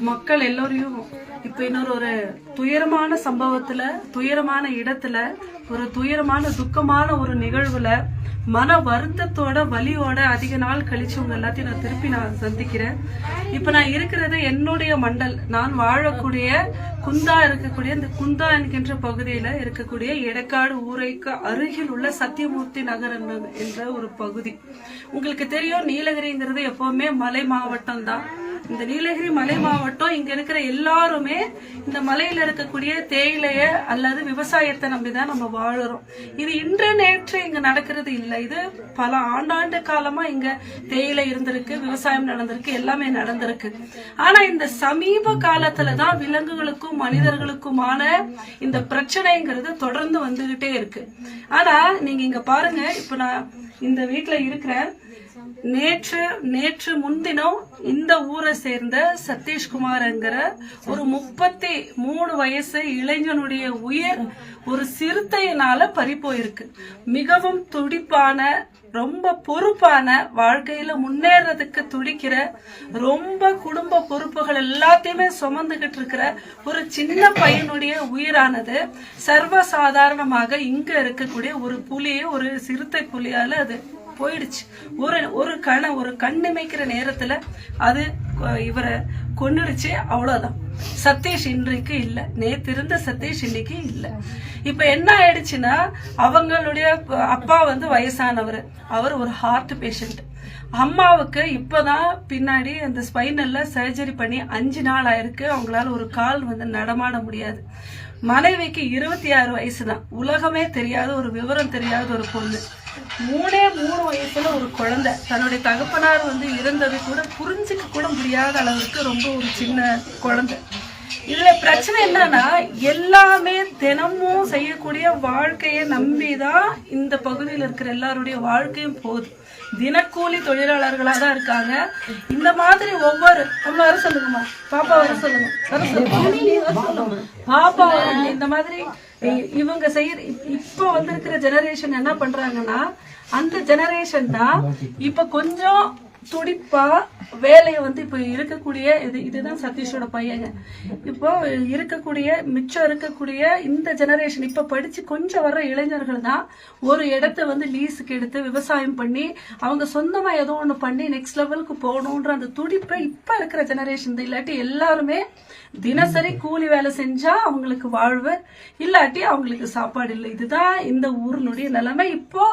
மக்கள் எல்லோரையும் இப்ப இன்னொரு ஒரு துயரமான சம்பவத்துல துயரமான இடத்துல ஒரு துயரமான துக்கமான ஒரு நிகழ்வுல மன வருத்தத்தோட வலியோட அதிக நாள் கழிச்சு உங்க எல்லாத்தையும் நான் திருப்பி நான் சந்திக்கிறேன். இப்ப நான் இருக்கிறது என்னுடைய மண்டல். நான் வாழக்கூடிய குந்தா இருக்கக்கூடிய இந்த குந்தா என்கின்ற பகுதியில இருக்கக்கூடிய எடக்காடு ஊரைக்கு அருகில் உள்ள சத்தியமூர்த்தி நகர் என்ற- ஒரு பகுதி. உங்களுக்கு தெரியும் நீலகிரிங்கிறது எப்பவுமே மலை மாவட்டம் தான் இந்த நீலகிரி மலை மாவட்டம் இங்க இருக்கிற எல்லாருமே இந்த மலையில இருக்கக்கூடிய தேயிலைய அல்லது விவசாயத்தை நம்பிதான் நம்ம வாழுறோம். இது இன்று நேற்று இங்க நடக்கிறது இல்லை. இது பல ஆண்டாண்டு காலமா இங்க தேயிலை இருந்திருக்கு விவசாயம் நடந்திருக்கு எல்லாமே நடந்திருக்கு. ஆனா இந்த சமீப காலத்துலதான் விலங்குகளுக்கும் மனிதர்களுக்குமான இந்த பிரச்சனைங்கிறது தொடர்ந்து வந்துகிட்டே இருக்கு. ஆனா நீங்க இங்க பாருங்க இப்ப நான் இந்த வீட்டுல இருக்கிறேன் நேற்று நேற்று முன்தினம் இந்த ஊரை சேர்ந்த சதீஷ்குமார்ங்கிற ஒரு முப்பத்தி மூணு வயசு இளைஞனுடைய உயிர் ஒரு சிறுத்தையினால பறி போயிருக்கு மிகவும் துடிப்பான ரொம்ப பொறுப்பான வாழ்க்கையில முன்னேறதுக்கு துடிக்கிற ரொம்ப குடும்ப பொறுப்புகள் எல்லாத்தையுமே சுமந்துகிட்டு இருக்கிற ஒரு சின்ன பையனுடைய உயிரானது சர்வசாதாரணமாக இங்க இருக்கக்கூடிய ஒரு புலியை ஒரு சிறுத்தை புலியால அது. போயிடுச்சு. ஒரு ஒரு கண ஒரு கண்ணிமைக்கிற நேரத்துல அது இவரை கொன்னுடுச்சு அவ்வளவுதான். சதீஷ் இன்றைக்கு இல்ல. நேத்து இருந்த சதீஷ் இன்னைக்கு இல்ல. இப்ப என்ன ஆயிடுச்சுன்னா அவங்களுடைய அப்பா வந்து வயசானவர். அவர் ஒரு ஹார்ட் பேஷண்ட் அம்மாவுக்கு இப்பதான் பின்னாடி அந்த ஸ்பைனல்ல சர்ஜரி பண்ணி அஞ்சு நாள் ஆயிருக்கு. அவங்களால ஒரு கால் வந்து நடமாட முடியாது. மனைவிக்கு இருபத்தி ஆறு வயசு தான் உலகமே தெரியாத ஒரு விவரம் தெரியாத ஒரு பொண்ணு. மூணே மூணு வயசுல ஒரு குழந்தை. தன்னுடைய தகப்பனார் வந்து இறந்தது கூட புரிஞ்சுக்க கூட முடியாத அளவுக்கு ரொம்ப ஒரு சின்ன குழந்தை. இதுல பிரச்சனை என்னன்னா எல்லாமே தினமும் செய்யக்கூடிய வாழ்க்கையை நம்பிதான் இந்த பகுதியில் இருக்கிற எல்லாருடைய வாழ்க்கையும் போகுது. தினக்கூலி தொழிலாளர்களா தான் இருக்காங்க. இந்த மாதிரி ஒவ்வொரு நம்ம வர சொல்லுங்கம்மா. பாப்பா வர சொல்லுங்க. வர சொல்லுங்க. பாப்பா இந்த மாதிரி இவங்க செய்யற இப்போ இப்ப வந்திருக்கிற ஜெனரேஷன் என்ன பண்றாங்கன்னா அந்த ஜெனரேஷன் தான் இப்ப கொஞ்சம் துடிப்பா வேலையை வந்து இப்போ இருக்கக்கூடிய இது இதுதான் சதீஷோட பையங்க. இப்போ இருக்கக்கூடிய மிச்சம் இருக்கக்கூடிய இந்த ஜெனரேஷன் இப்போ படிச்சு கொஞ்சம் வர்ற இளைஞர்கள் தான் ஒரு இடத்த வந்து லீஸுக்கு எடுத்து விவசாயம் பண்ணி அவங்க சொந்தமா ஏதோ ஒன்று பண்ணி நெக்ஸ்ட் லெவலுக்கு போகணுன்ற அந்த துடிப்பை இப்ப இருக்கிற ஜெனரேஷன் இல்லாட்டி எல்லாருமே தினசரி கூலி வேலை செஞ்சா அவங்களுக்கு வாழ்வு இல்லாட்டி அவங்களுக்கு சாப்பாடு இல்லை. இதுதான் இந்த ஊரினுடைய நிலைமை. இப்போ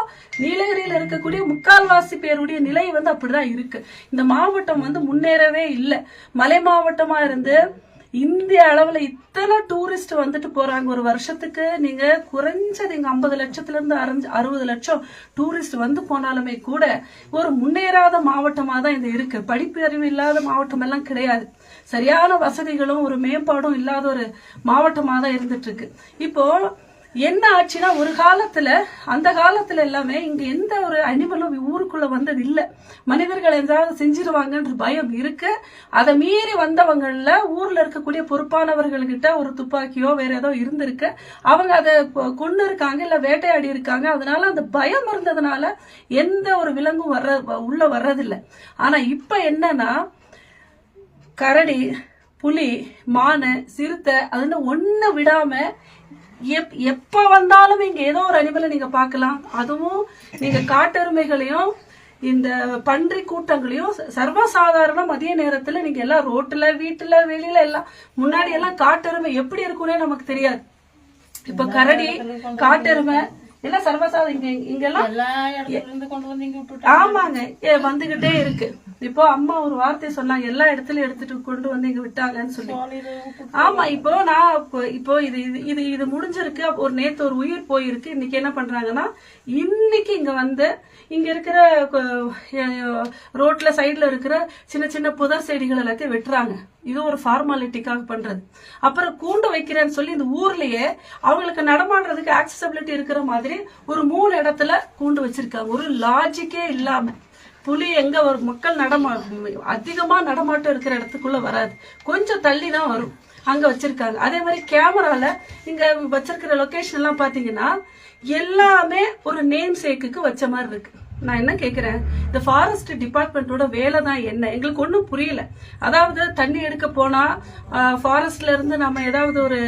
நீலகிரியில இருக்கக்கூடிய முக்கால்வாசி பேருடைய நிலை வந்து அப்படிதான் இருக்கு. இந்த மாவட்டம் வந்து முன்னேறவே இல்லை. மலை மாவட்டமா இருந்து இந்திய அளவில் இத்தனை டூரிஸ்ட் வந்துட்டு போறாங்க. ஒரு வருஷத்துக்கு நீங்க குறைஞ்சது இங்க ஐம்பது லட்சத்துல இருந்து அரைஞ்சு அறுபது லட்சம் டூரிஸ்ட் வந்து போனாலுமே கூட ஒரு முன்னேறாத மாவட்டமா தான் இது இருக்கு. படிப்பு அறிவு இல்லாத மாவட்டம் எல்லாம் கிடையாது. சரியான வசதிகளும் ஒரு மேம்பாடும் இல்லாத ஒரு மாவட்டமா தான் இருந்துட்டு இருக்கு. இப்போ என்ன ஆச்சுன்னா ஒரு காலத்துல அந்த காலத்துல எல்லாமே இங்க எந்த ஒரு அனிமலும் ஊருக்குள்ள வந்தது இல்ல மனிதர்கள் ஏதாவது செஞ்சிருவாங்கன்ற பயம் இருக்கு. அதை மீறி வந்தவங்கள ஊர்ல இருக்கக்கூடிய பொறுப்பானவர்கள்கிட்ட ஒரு துப்பாக்கியோ வேற ஏதோ இருந்திருக்கு. அவங்க அதை கொண்டு இருக்காங்க இல்ல வேட்டையாடி இருக்காங்க. அதனால அந்த பயம் இருந்ததுனால எந்த ஒரு விலங்கும் வர்ற உள்ள வர்றதில்லை. ஆனா இப்ப என்னன்னா கரடி புலி மானு சிறுத்தை அதுன்னு ஒண்ணு விடாம எப் எப்ப வந்தாலும் இங்க ஏதோ ஒரு அனிமலை நீங்க பார்க்கலாம். அதுவும் நீங்க காட்டெருமைகளையும் இந்த பன்றி கூட்டங்களையும் ச- சர்வசாதாரண மதிய நேரத்துல நீங்க எல்லாம் ரோட்டுல வீட்டுல வெளியில எல்லாம் முன்னாடி எல்லாம் காட்டெருமை எப்படி இருக்கும்னே நமக்கு தெரியாது. இப்ப கரடி காட்டெருமை எல்லாம் சர்வசாதாரண இங்க இங்கெல்லாம் எல்லா இடத்துல இருந்து கொண்டு வந்து இங்க விட்டுட்டு ஆமாங்க. ஏ, வந்துகிட்டே இருக்கு. இப்போ அம்மா ஒரு வார்த்தை சொன்னாங்க எல்லா இடத்துலயும் எடுத்துட்டு கொண்டு வந்து இங்க விட்டாங்கன்னு சொல்லி. ஆமா இப்போ நான் இப்போ- இது இது- இது முடிஞ்சிருக்கு. ஒரு நேத்து ஒரு உயிர் போயிருக்கு. இன்னைக்கு என்ன பண்றாங்கன்னா இன்னைக்கு இங்க வந்து இங்க இருக்கிற ரோட்ல சைடுல இருக்கிற சின்ன சின்ன புதர் செடிகள் எல்லாத்தையும் வெட்டுறாங்க. இது ஒரு ஃபார்மாலிட்டிக்காக பண்றது. அப்புறம் கூண்டு வைக்கிறேன்னு சொல்லி இந்த ஊர்லயே அவங்களுக்கு நடமாடுறதுக்கு ஆக்சசபிலிட்டி இருக்கிற மாதிரி ஒரு மூணு இடத்துல கூண்டு வச்சிருக்காங்க. ஒரு லாஜிக்கே இல்லாம. புலி எங்க வரும்? மக்கள் நடமா அதிகமா நடமாட்டம் இருக்கிற இடத்துக்குள்ள வராது. கொஞ்சம் தள்ளி தான் வரும். அங்க வச்சிருக்காங்க. அதே மாதிரி கேமரால இங்க வச்சிருக்கிற லொகேஷன் எல்லாம் பாத்தீங்கன்னா எல்லாமே ஒரு நேம் சேக்குக்கு வச்ச மாதிரி இருக்கு. நான் என்ன கேக்குறேன்? இந்த ஃபாரஸ்ட் டிபார்ட்மெண்ட்டோட வேலை தான் என்ன? எங்களுக்கு ஒன்றும் புரியல. அதாவது தண்ணி எடுக்க போனா ஃபாரஸ்ட்ல இருந்து நம்ம ஏதாவது ஒரு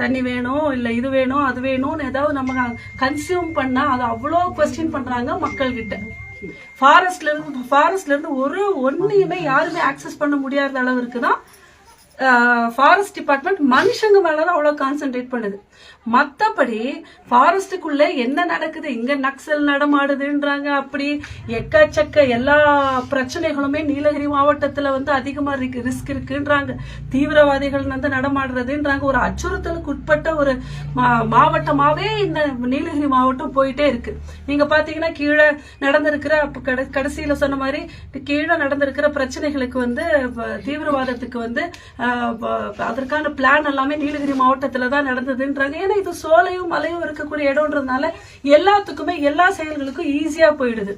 தண்ணி வேணும் இல்ல இது வேணும் அது வேணும்னு ஏதாவது நம்ம கன்சியூம் பண்ணா அதை அவ்வளோ கொஸ்டின் பண்றாங்க மக்கள் ஃபாரஸ்ட்லேருந்து ஃபாரஸ்ட்ல இருந்து ஃபாரஸ்ட்ல இருந்து ஒரு ஒன்னையுமே யாருமே ஆக்சஸ் பண்ண முடியாத அளவுக்கு தான் ஃபாரஸ்ட் டிபார்ட்மெண்ட் மனுஷங்க மேலதான் அவ்வளவு கான்சென்ட்ரேட் பண்ணுது. மத்தபடி ஃபாரஸ்டுக்குள்ள என்ன நடக்குது? இங்க நக்சல் நடமாடுதுன்றாங்க. அப்படி எக்கச்சக்க எல்லா பிரச்சனைகளுமே நீலகிரி மாவட்டத்துல வந்து அதிகமா இருக்கு ரிஸ்க் இருக்குன்றாங்க. தீவிரவாதிகள் வந்து நடமாடுறதுன்றாங்க. ஒரு அச்சுறுத்தலுக்கு உட்பட்ட ஒரு மா- மாவட்டமாவே இந்த நீலகிரி மாவட்டம் போயிட்டே இருக்கு. நீங்க பாத்தீங்கன்னா கீழே நடந்திருக்கிற அப்ப கடைசியில சொன்ன மாதிரி கீழே நடந்திருக்கிற பிரச்சனைகளுக்கு வந்து தீவிரவாதத்துக்கு வந்து அதற்கான பிளான் எல்லாமே நீலகிரி மாவட்டத்தில் தான் நடந்ததுன்றாங்க. ஏன்னா இது சோலையும் மலையும் இருக்கக்கூடிய இடம்ன்றதுனால எல்லாத்துக்குமே எல்லா செயல்களுக்கும் ஈஸியா போயிடுது.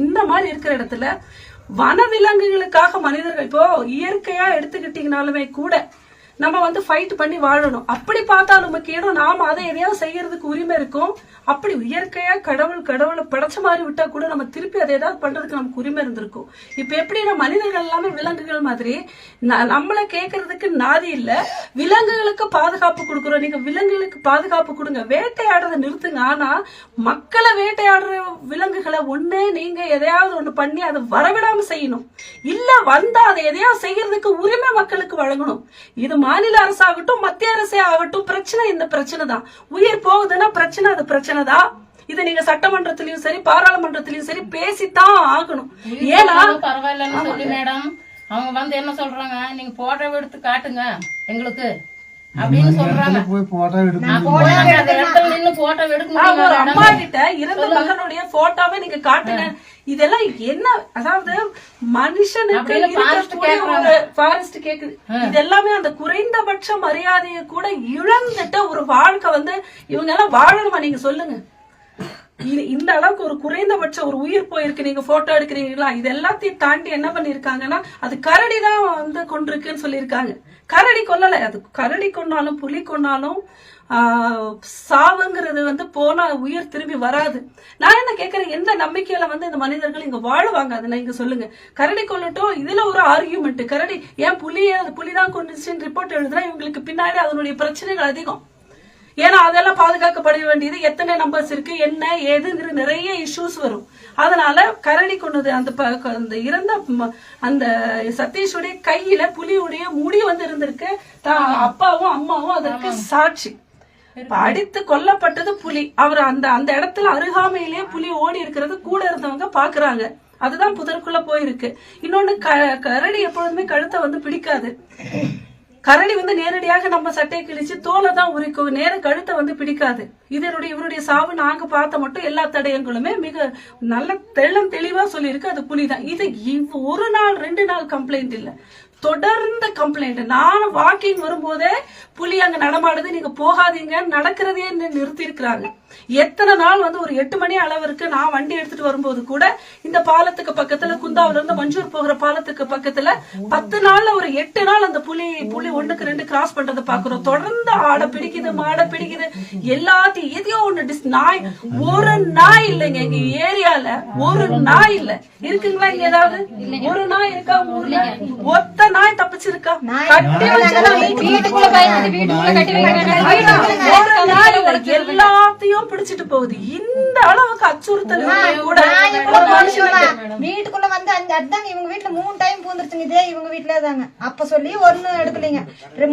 இந்த மாதிரி இருக்கிற இடத்துல வனவிலங்குகளுக்காக மனிதர்கள் இப்போ இயற்கையா எடுத்துக்கிட்டீங்கனாலுமே கூட நம்ம வந்து ஃபைட் பண்ணி வாழணும். அப்படி பார்த்தாலும் முக்கியம் நாம அதை எதையாவது செய்யறதுக்கு உரிமை இருக்கும் அப்படி இயற்கையா கடவுள் கடவுளை படைச்ச மாதிரி விட்டா கூட நம்ம திருப்பி அதை ஏதாவது பண்றதுக்கு நமக்கு உரிமை இருந்திருக்கும். இப்ப எப்படின்னா மனிதர்கள் எல்லாமே விலங்குகள் மாதிரி ந- நம்மள கேட்கறதுக்கு நாதி இல்ல. விலங்குகளுக்கு பாதுகாப்பு கொடுக்குறோம். நீங்க விலங்குகளுக்கு பாதுகாப்பு கொடுங்க. வேட்டையாடுறதை நிறுத்துங்க. ஆனா மக்களை வேட்டையாடுற விலங்குகளை ஒண்ணு நீங்க எதையாவது ஒண்ணு பண்ணி அதை வரவிடாம செய்யணும். இல்ல வந்தா அதை எதையாவது செய்யறதுக்கு உரிமை மக்களுக்கு வழங்கணும். இது மாநில அரசாகட்டும் மத்திய அரசே ஆகட்டும் பிரச்சனை இந்த பிரச்சனை தான் உயிர் போகுதுன்னா பிரச்சனை அது பிரச்சனை தான் இதை நீங்க சட்டமன்றத்திலயும் சரி பாராளுமன்றத்திலயும் சரி பேசித்தான் ஆகணும். ஏன்னா பரவாயில்லன்னு சொல்லி மேடம். அவங்க வந்து என்ன சொல்றாங்க? நீங்க போட்டோ எடுத்து காட்டுங்க எங்களுக்கு. அப்படின்னு சொல்றாங்க. போய் போட்டோ அம்மா கிட்ட இறந்த மகனுடைய போட்டோவை நீங்க காட்டுங்க இதெல்லாம் என்ன அதாவது மனுஷனுக்கு ஃபாரஸ்ட் கேக்குது. இது எல்லாமே அந்த குறைந்தபட்ச மரியாதையை கூட இழந்துட்ட ஒரு வாழ்க்கை வந்து இவங்க எல்லாம் வாழணுமா? நீங்க சொல்லுங்க. இந்த அளவுக்கு ஒரு குறைந்தபட்ச ஒரு உயிர் போயிருக்கு நீங்க போட்டோ எடுக்கிறீங்களா? இது எல்லாத்தையும் தாண்டி என்ன பண்ணிருக்காங்கன்னா அது கரடி தான் வந்து கொண்டிருக்குன்னு சொல்லியிருக்காங்க. கரடி கொல்லல. அது கரடி கொன்னாலும் புலி கொன்னாலும் சாவுங்கிறது வந்து போனா உயிர் திரும்பி வராது. நான் என்ன கேட்கறேன் எந்த நம்பிக்கையில வந்து இந்த மனிதர்கள் இங்க வாழுவாங்க? அதை நீங்க சொல்லுங்க. கரடி கொல்லட்டும் இதுல ஒரு ஆர்கியூமெண்ட் கரடி ஏன் புலிய அது புலிதான் கொண்டுச்சுன்னு ரிப்போர்ட் எழுதுனா இவங்களுக்கு பின்னாடி அதனுடைய பிரச்சனைகள் அதிகம். ஏன்னா அதெல்லாம் பாதுகாக்கப்பட வேண்டியது எத்தனை நம்பர்ஸ் இருக்கு என்ன ஏதுங்கிற நிறைய இஷ்யூஸ் வரும். அதனால கரடி கொண்டது அந்த அந்த இறந்த அந்த சதீஷுடைய கையில புலியுடைய முடி வந்து இருந்திருக்கு. அப்பாவும் அம்மாவும் அதற்கு சாட்சி. அடித்து கொல்லப்பட்டது புலி. அவர் அந்த அந்த இடத்துல அருகாமையிலேயே புலி ஓடி இருக்கிறது கூட இருந்தவங்க பாக்குறாங்க. அதுதான் புதருக்குள்ள போயிருக்கு. இன்னொன்னு க- கரடி எப்பொழுதுமே கழுத்தை வந்து பிடிக்காது. கரடி வந்து நேரடியாக நம்ம சட்டையை கிழிச்சு தோலை தான் உரிக்கும். நேர கழுத்தை வந்து பிடிக்காது. இதனுடைய இவருடைய சாவு. நாங்க பார்த்த மட்டும் எல்லா தடயங்களுமே மிக நல்ல தெள்ளம் தெளிவா சொல்லியிருக்கு. அது புலிதான். இது ஒரு நாள் ரெண்டு நாள் கம்ப்ளைண்ட் இல்ல. தொடர்ந்த கம்ப்ளைண்ட் நான் வாக்கிங் வரும்போதே புலி அங்க நடமாடுது நீங்க போகாதீங்க நடக்கிறதே நிறுத்தி இருக்கிறாங்க எத்தனை நாள் வந்து ஒரு எட்டு மணி அளவிற்கு நான் வண்டி எடுத்துட்டு வரும்போது கூட இந்த பாலத்துக்கு பக்கத்துல குந்தாவில இருந்து மஞ்சூர் போகிற பாலத்துக்கு பக்கத்துல பத்து நாள்ல ஒரு எட்டு நாள் அந்த புலி புலி ஒண்ணுக்கு ரெண்டு கிராஸ் பண்றதை பாக்குறோம் தொடர்ந்து ஆடை பிடிக்குது மாடை பிடிக்குது. எல்லாத்தையும் எதையோ ஒண்ணு டிஸ் நாய் ஒரு நாய் இல்லைங்க. எங்க ஏரியால ஒரு நாய் இல்ல. இருக்குங்களா இங்க ஏதாவது? ஒரு நாய் இருக்கா ஊர்ல? ஒத்த நாய் தப்பிச்சிருக்கா? கட்டி வச்ச எல்லாத்தையும் பிடிச்சிட்டு போகுது. இந்த அளவுக்கு அச்சுறுத்தல் கூட வீட்டுக்குள்ள வந்து அந்த அதாங்க இவங்க வீட்டுல மூணு டைம் பூந்துருச்சுங்க. இதே இவங்க வீட்டுல தாங்க. அப்ப சொல்லி ஒண்ணும் எடுக்கலைங்க.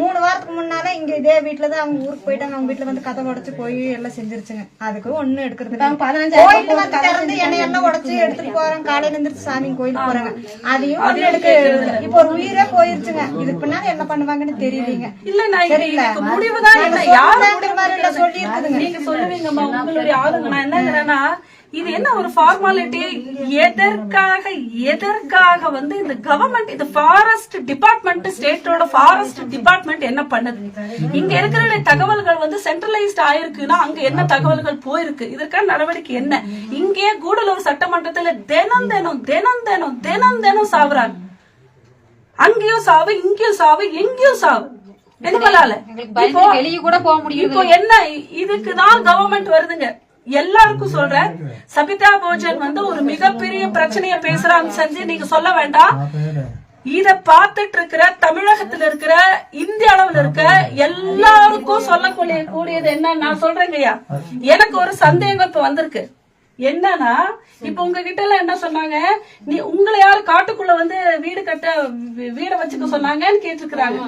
மூணு வாரத்துக்கு முன்னால இங்க இதே வீட்டுல தான் அவங்க ஊருக்கு போயிட்டாங்க. அவங்க வீட்டுல வந்து கதை உடைச்சு போய் எல்லாம் செஞ்சிருச்சுங்க. அதுக்கு ஒண்ணும் எடுக்கிறது இல்ல. கோயிலுக்கு வந்து திறந்து எண்ணெய் எல்லாம் உடைச்சு எடுத்துட்டு போறாங்க காலையில எந்திரிச்சு சாமி கோயிலுக்கு போறாங்க. அதையும் ஒண்ணு எடுக்க இப்ப ஒரு உயிரே போயிருச்சுங்க. இதுக்கு பின்னாடி என்ன பண்ணுவாங்கன்னு தெரியலீங்க. இல்ல நான் முடிவு மாதிரி எல்லாம் சொல்லி இருக்குதுங்க. நீங்க சொல்லுவீங்கம்மா உங்களுடைய ஆளுங்க. நான் என்னங்கிறேன்னா இது என்ன ஒரு ஃபார்மாலிட்டி எதற்காக எதற்காக வந்து இந்த கவர்மெண்ட் இந்த ஃபாரஸ்ட் டிபார்ட்மெண்ட் ஸ்டேட்டோட ஃபாரஸ்ட் டிபார்ட்மெண்ட் என்ன பண்ணுது? இங்க இருக்கிற தகவல்கள் வந்து சென்ட்ரலைஸ்ட் ஆயிருக்குன்னா அங்க என்ன தகவல்கள் போயிருக்கு? இதற்கான நடவடிக்கை என்ன? இங்கே கூடலூர் சட்டமன்றத்துல தினம் தினம் தினம் தினம் தினம் தினம் சாவுறாங்க. அங்கேயும் சாவு இங்கேயும் சாவு எங்கேயும் சாவு. வெளிய கூட போக முடியும் இப்போ என்ன இதுக்கு தான் கவர்மெண்ட் வருதுங்க. எல்லாருக்கும் சொல்றேன் சபிதா போஜன் வந்து ஒரு மிகப்பெரிய பிரச்சனைய பேசுறாங்க செஞ்சு நீங்க சொல்ல வேண்டாம். இத பார்த்துட்டு இருக்கிற தமிழகத்துல இருக்கிற இந்திய அளவுல இருக்க எல்லாருக்கும் சொல்லக்கூடிய கூடியது என்ன? நான் சொல்றேங்கய்யா. எனக்கு ஒரு சந்தேகம் இப்ப வந்திருக்கு. என்னன்னா இப்ப உங்ககிட்ட எல்லாம் என்ன சொன்னாங்க? நீ உங்களை யாரு காட்டுக்குள்ள வந்து வீடு கட்ட வீட வச்சுக்க சொன்னாங்கன்னு கேட்டிருக்கிறாங்க.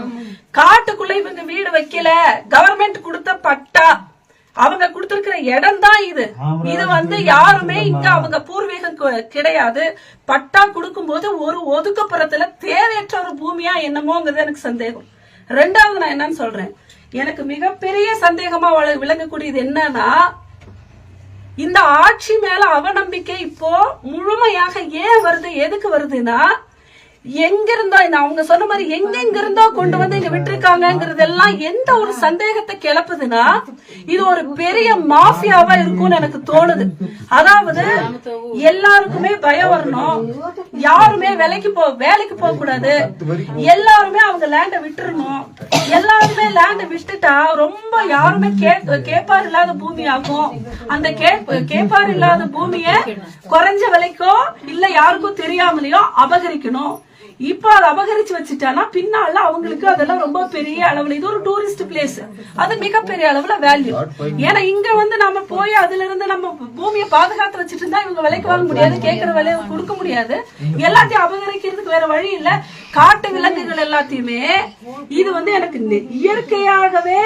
காட்டுக்குள்ள இவங்க வீடு வைக்கல. கவர்மெண்ட் கொடுத்த பட்டா. அவங்க கொடுத்திருக்கிற இடம் தான் இது. இது வந்து யாருமே இங்க அவங்க பூர்வீகம் கிடையாது. பட்டா கொடுக்கும்போது ஒரு ஒதுக்கப்புறத்துல தேவையற்ற ஒரு பூமியா என்னமோங்கிறது எனக்கு சந்தேகம். ரெண்டாவது நான் என்னன்னு சொல்றேன். எனக்கு மிகப்பெரிய சந்தேகமா வள- விளங்கக்கூடியது என்னன்னா இந்த ஆட்சி மேல அவநம்பிக்கை இப்போ முழுமையாக ஏன் வருது எதுக்கு வருதுன்னா எங்க இருந்தோ இந்த அவங்க சொன்ன மாதிரி எங்க எங்க இருந்தோ கொண்டு வந்து இங்க விட்டுருக்காங்கிறதெல்லாம் எந்த ஒரு சந்தேகத்தை கிளப்புதுன்னா இது ஒரு பெரிய மாஃபியாவா இருக்கும்னு எனக்கு தோணுது. அதாவது எல்லாருக்குமே பயம் வரணும். யாருமே வேலைக்கு போ வேலைக்கு போக கூடாது எல்லாருமே அவங்க லேண்ட விட்டுறணும். எல்லாருமே லேண்ட விட்டுட்டா ரொம்ப யாருமே கேப்பார் இல்லாத பூமி ஆகும் அந்த கேப்பார் இல்லாத பூமிய குறைஞ்ச விலைக்கோ இல்ல யாருக்கும் தெரியாமலையோ அபகரிக்கணும். இப்ப அதை அபகரிச்சு வச்சுட்டானா பின்னால அவங்களுக்கு அதெல்லாம் ரொம்ப பெரிய அளவுல இது ஒரு டூரிஸ்ட் பிளேஸ் அது மிகப்பெரிய அளவுல வேல்யூ ஏன்னா இங்க வந்து நம்ம போய் அதுல இருந்து நம்ம பூமியை பாதுகாத்து வச்சுட்டு இருந்தா இவங்க விலைக்கு வாங்க முடியாது கேட்கிற விலையை கொடுக்க முடியாது. எல்லாத்தையும் அபகரிக்கிறதுக்கு வேற வழி இல்ல. காட்டு விலங்குகள் எல்லாத்தையுமே இது வந்து எனக்கு நெ- இயற்கையாகவே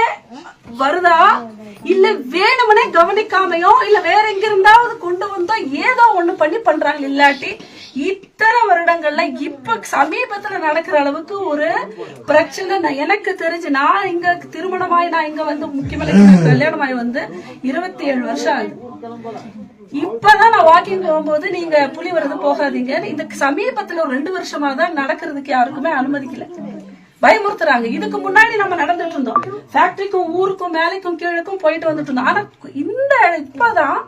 வருதா? இல்ல வேணுமனே கவனிக்காமையோ இல்ல வேற எங்க இருந்தாவது கொண்டு வந்தோ ஏதோ ஒண்ணு பண்ணி பண்றாங்க இல்லாட்டி இத்தனை வருடங்கள்ல இப்ப சமீபத்துல நடக்கிற அளவுக்கு ஒரு பிரச்சனை நான் எனக்கு தெரிஞ்சு நான் இங்க திருமணமாய் நான் இங்க வந்து முக்கியமான கல்யாணமாய் வந்து இருபத்தி ஏழு வருஷம் ஆகுது. இப்பதான் நான் வாக்கிங் போகும்போது நீங்க புலி வரது போகாதீங்க. இந்த சமீபத்துல ஒரு ரெண்டு வருஷமா தான் நடக்கிறதுக்கு யாருக்குமே அனுமதிக்கல. பயமுறுத்துறாங்க. இதுக்கு முன்னாடி நம்ம நடந்துட்டு இருந்தோம். ஃபேக்டரிக்கும் ஊருக்கும் மேலைக்கும் கீழுக்கும் போயிட்டு வந்துட்டு இருந்தோம். ஆனா இந்த இப்பதான்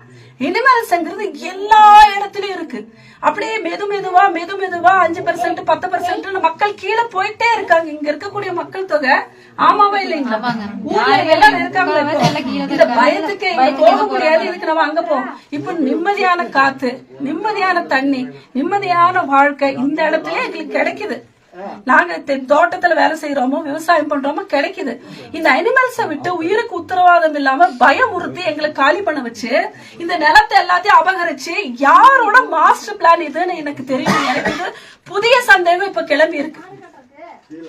இனிமேல்ஸ்ங்கிறது எல்லா இடத்துலயும் இருக்கு. அப்படியே மெது மெதுவா மெது மெதுவா அஞ்சு பெர்சென்ட் பத்து பெர்சென்ட் மக்கள் கீழே போயிட்டே இருக்காங்க. இங்க இருக்கக்கூடிய மக்கள் தொகை ஆமாவா இல்லைங்களா? ஊர்ல எல்லாரும் இருக்காங்களா இப்போ? இந்த பயத்துக்கு போக முடியாது இதுக்கு நம்ம அங்க போவோம் இப்ப நிம்மதியான காத்து நிம்மதியான தண்ணி நிம்மதியான வாழ்க்கை இந்த இடத்துல எங்களுக்கு கிடைக்குது. நாங்க தெ- தோட்டத்துல வேலை செய்யறோமோ விவசாயம் பண்றோமோ கிடைக்குது. இந்த அனிமல்ஸ விட்டு உயிருக்கு உத்தரவாதம் இல்லாம பயமுறுத்தி எங்களை காலி பண்ண வச்சு இந்த நிலத்தை எல்லாத்தையும் அபகரிச்சு யாரோட மாஸ்டர் பிளான் இதுன்னு எனக்கு தெரியும். எனக்கு புதிய சந்தேகம் இப்ப கிளம்பி இருக்கு.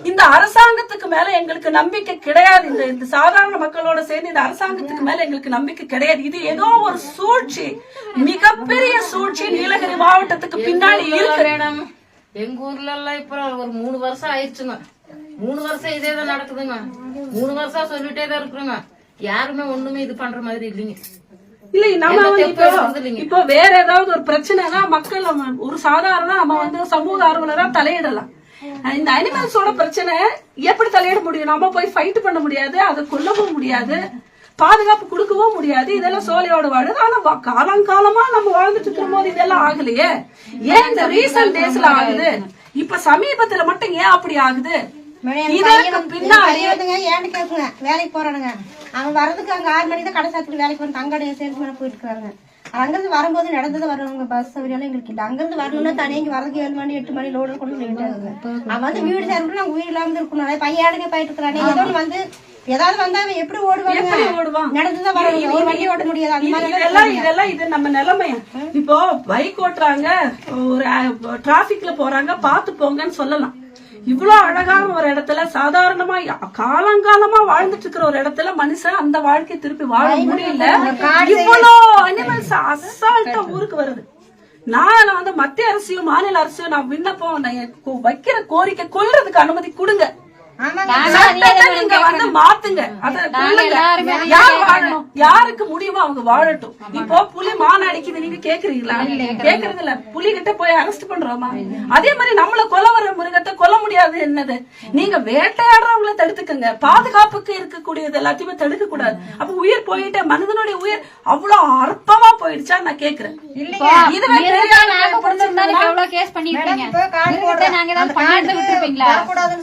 இந்த அரசாங்கத்துக்கு மேல எங்களுக்கு நம்பிக்கை கிடையாது. இந்த இந்த சாதாரண மக்களோட சேர்ந்து இந்த அரசாங்கத்துக்கு மேல எங்களுக்கு நம்பிக்கை கிடையாது. இது ஏதோ ஒரு சூழ்ச்சி மிகப்பெரிய சூழ்ச்சி நீலகிரி மாவட்டத்துக்கு பின்னாடி இருக்கிறேன் எங்க ஊர்ல எல்லாம் இப்ப ஒரு மூணு வருஷம் ஆயிடுச்சுங்க. மூணு வருஷம் இதே தான் நடக்குதுங்க. மூணு வருஷம் சொல்லிட்டே தான் இருக்கிறோங்க. யாருமே ஒண்ணுமே இது பண்ற மாதிரி இல்லைங்க. இல்ல நம்ம இப்போ. இப்போ வேற ஏதாவது ஒரு பிரச்சனைனா மக்கள் நம்ம ஒரு சாதாரண நம்ம வந்து சமூக ஆர்வலரா தலையிடலாம். இந்த அனிமல்ஸோட பிரச்சனை எப்படி தலையிட முடியும்? நம்ம போய் ஃபைட் பண்ண முடியாது அதை கொல்லவும் முடியாது. பாதுகாப்பு கொடுக்கவும் முடியாது. இதெல்லாம் சோலையோட வாழுது ஆனா காலங்காலமா நம்ம வாழ்ந்துட்டு இருக்கும் போது இதெல்லாம் ஆகலையே. ஏன் இந்த ரீசன்ட் டேஸ்ல ஆகுது? இப்ப சமீபத்துல மட்டும் ஏன் அப்படி ஆகுது? வேலைக்கு போறானுங்க. அவன் வர்றதுக்கு அங்க ஆறு மணிக்கு தான் கடை சாத்துக்கு வேலைக்கு வந்து தங்கடைய சேல்ஸ்மேன போயிட்டு இருக்காங்க. அங்கிருந்து வரும்போது நடந்தது வருவாங்க பஸ் சௌகரியம் எங்களுக்கு இல்ல. அங்கிருந்து வரணும்னா தனியாக இங்க வரதுக்கு ஏழு மணி எட்டு மணி லோடு கொண்டு அவன் வந்து வீடு சேர்ந்து நாங்க உயிர் இல்லாம இருக்கணும் அதே பையன் ஆடுங்க போயிட்டு இருக்கிறானே. ஏதோ வந்து ஏதாவது வந்தா அவன் எப்படி ஓடுவாங்க? எப்படி ஓடுவான்? நடந்துதான் வரணும். ஒரு வண்டி ஓட்ட முடியாது. அந்த மாதிரி எல்லாம் இதெல்லாம் இதெல்லாம் இது நம்ம நிலைமை. இப்போ பைக் ஓட்டுறாங்க. ஒரு டிராபிக்ல போறாங்க. பாத்து போங்கன்னு சொல்லலாம். இவ்வளவு அழகான ஒரு இடத்துல சாதாரணமா காலங்காலமா வாழ்ந்துட்டு இருக்கிற ஒரு இடத்துல மனுஷன் அந்த வாழ்க்கையை திருப்பி வாழ முடியல. இவ்வளோ அனிமல்ஸ் அசால்ட்டா ஊருக்கு வருது. நான் வந்து மத்திய அரசையும் மாநில அரசையும் நான் விண்ணப்பம் வைக்கிற கோரிக்கை கொல்றதுக்கு அனுமதி கொடுங்க. யாருக்கு முடியுமோ அவங்க வாழட்டும். இப்போ புலி மான அடிக்குது நீங்க கேக்குறீங்களா? கேக்குறது இல்ல புலி கிட்ட போய் அரெஸ்ட் பண்றோமா? அதே மாதிரி நம்மள கொல்ல வர மிருகத்தை கொல்ல முடியாது என்னது? நீங்க வேட்டையாடுறவங்கள தடுத்துக்கங்க. பாதுகாப்புக்கு இருக்கக்கூடியது எல்லாத்தையுமே தடுக்க கூடாது அப்ப உயிர் போயிட்டே மனிதனுடைய உயிர் அவ்வளவு அற்பமா போயிடுச்சா நான் கேக்குறேன். இதுவே நாங்க அந்த பண்ணிட்டு விட்டுருப்பீங்களா?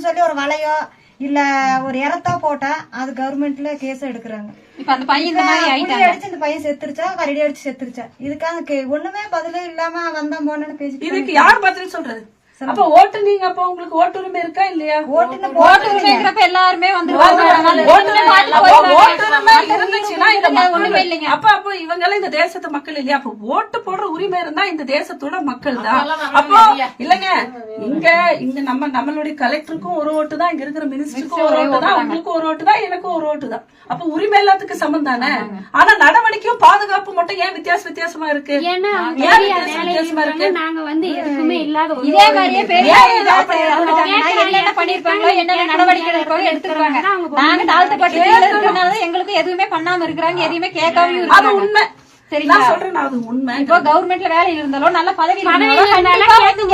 சொல்லி ஒரு வலையோ இல்ல ஒரு இடத்தா போட்டா அது கவர்மெண்ட்ல கேஸ் எடுக்கிறாங்க. இப்ப அந்த பையன் அடிச்சு இந்த பையன் செத்துருச்சா? கரடி அடிச்சு செத்துருச்சா? இதுக்காக கே- ஒண்ணுமே பதிலே இல்லாம வந்தான் போனேன்னு பேசிட்டு இதுக்கு யார் பதில் சொல்றது? அப்ப ஓட்டு நீங்க அப்ப உங்களுக்கு ஓட்டுரிமை இருக்கா இல்லையா? எல்லாருமே வந்து அப்ப ஓட்டுரிமை இருந்துச்சுன்னா இந்த மக்கள். ஒண்ணுமே இல்லைங்க அப்ப அப்ப இவங்க எல்லாம் இந்த தேசத்து மக்கள் இல்லையா? அப்ப ஓட்டு போடுற உரிமை இருந்தா இந்த தேசத்தோட மக்கள் தான். அப்போ இல்லங்க. இங்க இங்க நம்ம நம்மளுடைய கலெக்டருக்கும் ஒரு ஓட்டு தான். இங்க இருக்கிற மினிஸ்டருக்கும் ஒரு ஓட்டு தான். உங்களுக்கும் ஒரு ஓட்டு தான். எனக்கும் ஒரு ஓட்டு தான். அப்ப உரிமை எல்லாத்துக்கும் சமம் தானே? ஆனா நடவடிக்கையும் பாதுகாப்பு மட்டும் ஏன் வித்தியாச வித்தியாசமா இருக்கு? ஏன் வித்தியாச வித்தியாசமா நாங்க வந்து எதுக்குமே இல்லாத இதே என்னென்ன பண்ணிருப்பாங்களோ என்னென்ன நடவடிக்கை எடுத்துருவாங்க. நாங்க தாழ்த்தப்பட்டு எங்களுக்கும் எதுவுமே பண்ணாம இருக்கிறாங்க. எதுவுமே கேட்காம அது உண்மை. கவர்மெண்ட்ல வேலையில இருந்தாலும் நல்ல பதவி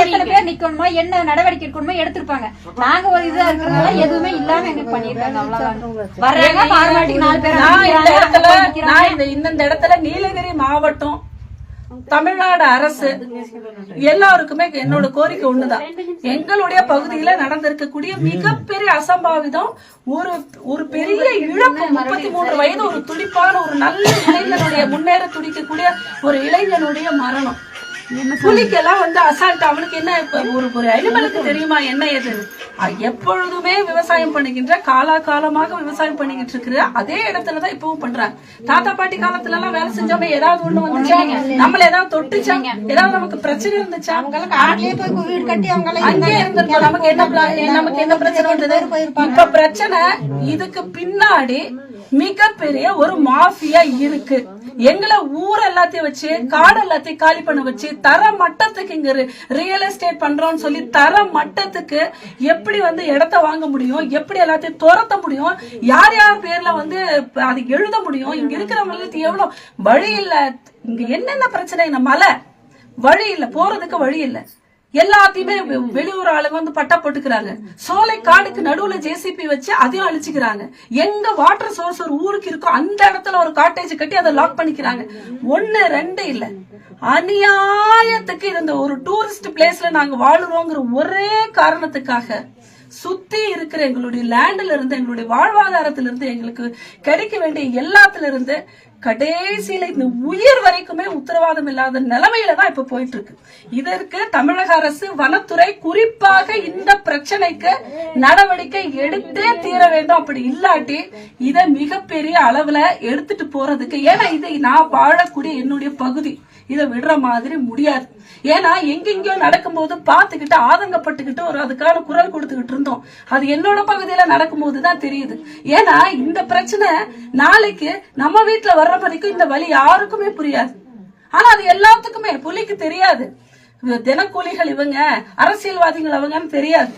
எத்தனை பேர் நிக்கணுமோ என்ன நடவடிக்கை இருக்கணுமோ எடுத்திருப்பாங்க. நாங்க ஒரு இதா இருக்கிறதுனால எதுவுமே இல்லாம எங்களுக்கு பண்ணிருக்காங்க அவ்வளவுதான். வர்றாங்க பார்மாட்டிக்கு நாலு பேர் இந்த இடத்துல நீலகிரி மாவட்டம் தமிழ்நாடு அரசு எல்லாருக்குமே என்னோட கோரிக்கை ஒண்ணுதான். எங்களுடைய பகுதியில நடந்திருக்கக்கூடிய மிகப்பெரிய அசம்பாவிதம் ஒரு ஒரு பெரிய இழப்பு முப்பத்தி மூன்று வயது ஒரு துடிப்பான ஒரு நல்ல இளைஞனுடைய முன்னேற துடிக்கக்கூடிய ஒரு இளைஞனுடைய மரணம். புலிக்கெல்லாம் வந்து அசால்ட் அவனுக்கு என்ன ஒரு ஒரு அனிமலுக்கு தெரியுமா? என்ன ஏது எப்பொழுதுமே விவசாயம் பண்ணுகின்ற காலா காலமாக விவசாயம் பண்ணிக்கிட்டு இருக்கிற அதே இடத்துலதான் இப்பவும் பண்றாங்க. தாத்தா பாட்டி காலத்துல எல்லாம் வேலை செஞ்சோமே ஏதாவது ஒண்ணு வந்துச்சா நம்மள ஏதாவது தொட்டுச்சாங்க ஏதாவது நமக்கு பிரச்சனை இருந்துச்சா? அங்கே இருந்திருக்கோம். நமக்கு என்ன நமக்கு என்ன பிரச்சனை வந்தது? இப்ப பிரச்சனை இதுக்கு பின்னாடி மிகப்பெரிய ஒரு மாஃபியா இருக்கு. எங்களை ஊர் எல்லாத்தையும் வச்சு காடு எல்லாத்தையும் காலி பண்ண வச்சு தர மட்டத்துக்கு இங்க ரியல் எஸ்டேட் பண்றோம்னு சொல்லி தர மட்டத்துக்கு எப்படி வந்து இடத்த வாங்க முடியும்? எப்படி எல்லாத்தையும் துரத்த முடியும்? யார் யார் பேர்ல வந்து அது எழுத முடியும்? இங்க இருக்கிறவங்களுக்கு எவ்வளவு வழி இல்ல? இங்க என்னென்ன பிரச்சனை? இந்த மலை வழி இல்ல. போறதுக்கு வழி இல்லை. எல்லாத்தையுமே வெ- வெளியூர் ஆளுங்க வந்து பட்டா போட்டுக்கிறாங்க. சோலை காடுக்கு நடுவுல ஜேசிபி வச்சு அதையும் அழிச்சுக்கிறாங்க. எங்க வாட்டர் சோர்ஸ் ஒரு ஊருக்கு இருக்கோ அந்த இடத்துல ஒரு காட்டேஜ் கட்டி அதை லாக் பண்ணிக்கிறாங்க. ஒண்ணு ரெண்டு இல்ல. அநியாயத்துக்கு இந்த ஒரு டூரிஸ்ட் பிளேஸ்ல நாங்க வாழுறோங்கிற ஒரே காரணத்துக்காக சுத்தி இருக்கிற எங்களுடைய லேண்ட்ல இருந்து எங்களுடைய வாழ்வாதாரத்திலிருந்து எங்களுக்கு கிடைக்க வேண்டிய எல்லாத்துல இருந்து கடைசியில இந்த உயிர் வரைக்குமே உத்தரவாதம் இல்லாத நிலைமையில தான் இப்ப போயிட்டு இருக்கு இதற்கு தமிழக அரசு வனத்துறை குறிப்பாக இந்த பிரச்சனைக்கு நடவடிக்கை எடுத்தே தீர வேண்டும். அப்படி இல்லாட்டி இதை மிகப்பெரிய அளவுல எடுத்துட்டு போறதுக்கு ஏன்னா இதை நான் வாழக்கூடிய என்னுடைய பகுதி. இதை விடுற மாதிரி முடியாது. ஏன்னா எங்கெங்கயோ நடக்கும்போது பார்த்துக்கிட்டு ஆதங்கப்பட்டுக்கிட்டு ஒரு அதுக்கான குரல் கொடுத்துக்கிட்டு இருந்தோம். அது என்னோட பகுதியில நடக்கும்போது தான் தெரியுது. ஏன்னா இந்த பிரச்சனை நாளைக்கு நம்ம வீட்டுல வர்ற வரைக்கும் இந்த வழி யாருக்குமே புரியாது. ஆனா அது எல்லாத்துக்குமே புலிக்கு தெரியாது. தினக்கூலிகள் இவங்க அரசியல்வாதிகள் அவங்கன்னு தெரியாது.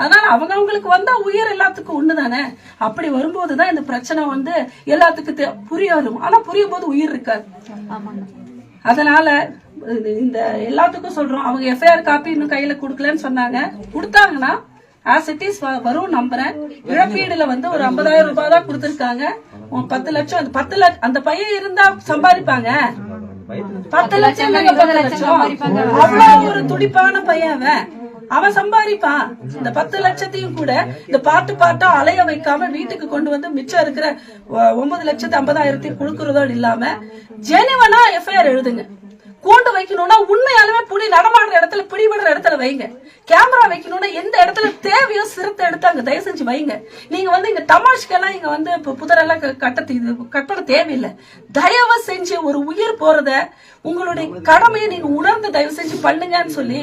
அதனால அவங்கவுங்களுக்கு வந்தா உயிர் எல்லாத்துக்கும் ஒண்ணுதானே? அப்படி வரும்போதுதான் இந்த பிரச்சனை வந்து எல்லாத்துக்கும் தெ- புரிய வரும் ஆனா புரியும் போது உயிர் இருக்காது. அதனால இந்த எல்லாத்துக்கும் சொல்றோம். அவங்க எஃப்ஐஆர் காப்பி இன்னும் கையில கொடுக்கலன்னு சொன்னாங்க. கொடுத்தாங்கன்னா ஆஸ் இட் இஸ் வரும் நம்புறேன். இழப்பீடுல வந்து ஒரு ஐம்பதாயிரம் ரூபாய் தான் கொடுத்திருக்காங்க பத்து லட்சம் அந்த பத்து லட்சம் அந்த பையன் இருந்தா சம்பாதிப்பாங்க. பத்து லட்சம் அவ்வளவு ஒரு துடிப்பான பையன் அவன். அவன் சம்பாதிப்பான் இந்த பத்து லட்சத்தையும் கூட இந்த பாட்டு பாட்டா அலைய வைக்காம வீட்டுக்கு கொண்டு வந்து மிச்சம் இருக்கிற ஒன்பது லட்சத்து ஐம்பதாயிரத்தையும் கொடுக்கறதோ இல்லாம ஜெனிவனா எஃப்ஐஆர் எழுதுங்க. கூண்டு வைக்கணும்னா உண்மையாலுமே புலி நடமாடுற இடத்துல பிடிபடுற இடத்துல வைங்க. கேமரா வைக்கணும்னா எந்த இடத்துல தேவையோ சிறுத்தை எடுத்து அங்க தயவு செஞ்சு வைங்க. நீங்க வந்து இங்க தமாஷ்கெல்லாம் இங்க வந்து இப்ப புதரெல்லாம் க- கட்ட கட்டண தேவையில்லை. தயவு செஞ்சு ஒரு உயிர் போறத உங்களுடைய கடமையை நீங்க உணர்ந்து தயவு செஞ்சு பண்ணுங்கன்னு சொல்லி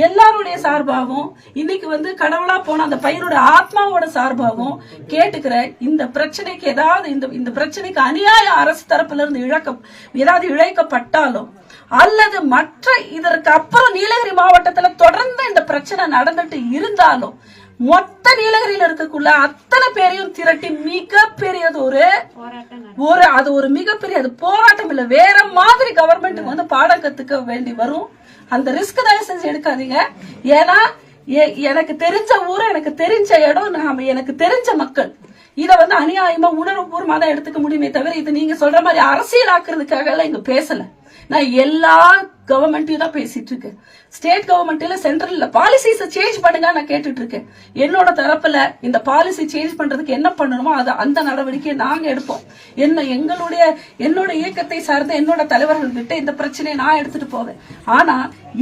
எல்லாருடைய சார்பாகவும் இன்னைக்கு வந்து கடவுளா போன அந்த பையனோட ஆத்மாவோட சார்பாகவும் கேட்டுக்கிற இந்த பிரச்சனைக்கு ஏதாவது இந்த இந்த பிரச்சனைக்கு அநியாய அரசு தரப்புல இருந்து இழக்க ஏதாவது இழைக்கப்பட்டாலும் அல்லது மற்ற இதற்கு அப்புறம் நீலகிரி மாவட்டத்துல தொடர்ந்து இந்த பிரச்சனை நடந்துட்டு இருந்தாலும் மொத்த நீலகிரியில இருக்கக்குள்ள அத்தனை பேரையும் திரட்டி மிகப்பெரியது ஒரு ஒரு அது ஒரு மிகப்பெரிய அது போராட்டம் இல்ல. வேற மாதிரி கவர்மெண்ட்டுக்கு வந்து பாடம் கத்துக்க வேண்டி வரும். அந்த ரிஸ்க் தயவு செஞ்சு எடுக்காதீங்க. ஏன்னா எ- எனக்கு தெரிஞ்ச ஊரு எனக்கு தெரிஞ்ச இடம் நாம எனக்கு தெரிஞ்ச மக்கள். இத வந்து அநியாயமா உணர்வுபூர்வமா தான் எடுத்துக்க முடியுமே தவிர இது நீங்க சொல்ற மாதிரி அரசியல் ஆக்குறதுக்காக எல்லாம் இங்க பேசல. நான் எல்லா கவர்மெண்ட்டையும் தான் பேசிட்டு இருக்கேன். ஸ்டேட் கவர்மெண்ட்ல சென்ட்ரல்ல பாலிசிஸை சேஞ்ச் பண்ணுங்க நான் கேட்டுட்டு இருக்கேன். என்னோட தரப்புல இந்த பாலிசி சேஞ்ச் பண்றதுக்கு என்ன பண்ணணுமோ அது அந்த நடவடிக்கையை நாங்க எடுப்போம். என்ன எங்களுடைய என்னோட இயக்கத்தை சார்ந்த என்னோட தலைவர்கள் கிட்ட இந்த பிரச்சனையை நான் எடுத்துட்டு போவேன். ஆனா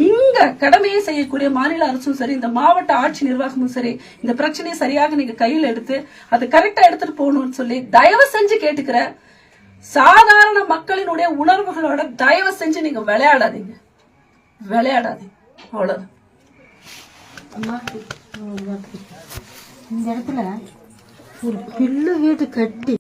இங்க கடமையை செய்யக்கூடிய மாநில அரசும் சரி இந்த மாவட்ட ஆட்சி நிர்வாகமும் சரி இந்த பிரச்சனையை சரியாக நீங்க கையில் எடுத்து அது கரெக்டா எடுத்துட்டு போகணும்னு சொல்லி தயவு செஞ்சு கேட்டுக்கிறேன் சாதாரண மக்களினுடைய உணர்வுகளோட தயவு செஞ்சு நீங்க விளையாடாதீங்க. விளையாடாதீங்க. அவ்வளவுதான். இந்த இடத்துல ஒரு பில்லு வீடு கட்டி